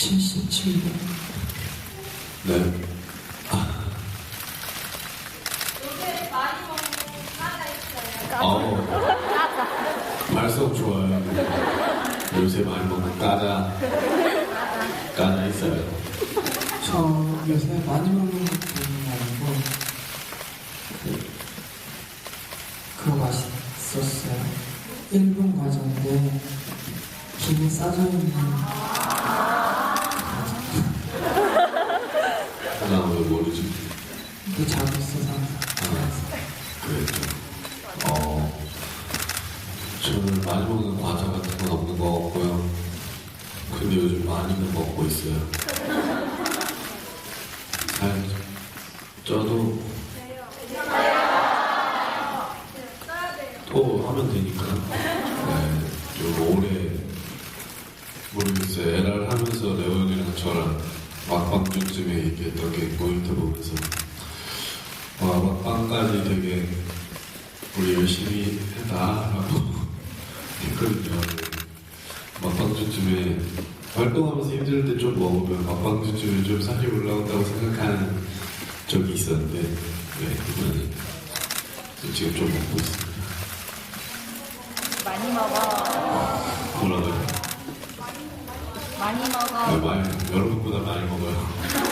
77번. 네. 요새 많이 먹는 과자 있어요. 어, 발성 좋아요. 요새 많이 먹는 까자. 까자 있어요. 저 요새 많이 먹는 것뿐이 아니고, 그, 그거 맛있었어요. 일본 과자인데, 김이 싸져 있는 왜 모르지? 그 자고 있어서 항상. 그랬죠. 어, 저는 많이 먹는 과자 같은 건 없는 것 같고요. 근데 요즘 많이는 먹고 있어요. 잘, 저도 또 하면 되니까. 네, 좀 오래 모르겠어요. LR 하면서 레오 형이랑 저랑 막방쯤에 얘기했던 게 모니터 보면서 와, 막방까지 되게 우리 열심히 했다라고 했거든요. 막방쯤에 활동하면서 힘들 때 좀 먹으면 막방쯤에 좀 살이 올라온다고 생각하는 적이 있었는데, 네, 이번에 지금 좀 먹고 있습니다. 많이 먹어. 뭐라고요? 많이 아, 먹어. 많이, 여러분보다 많이 먹어요.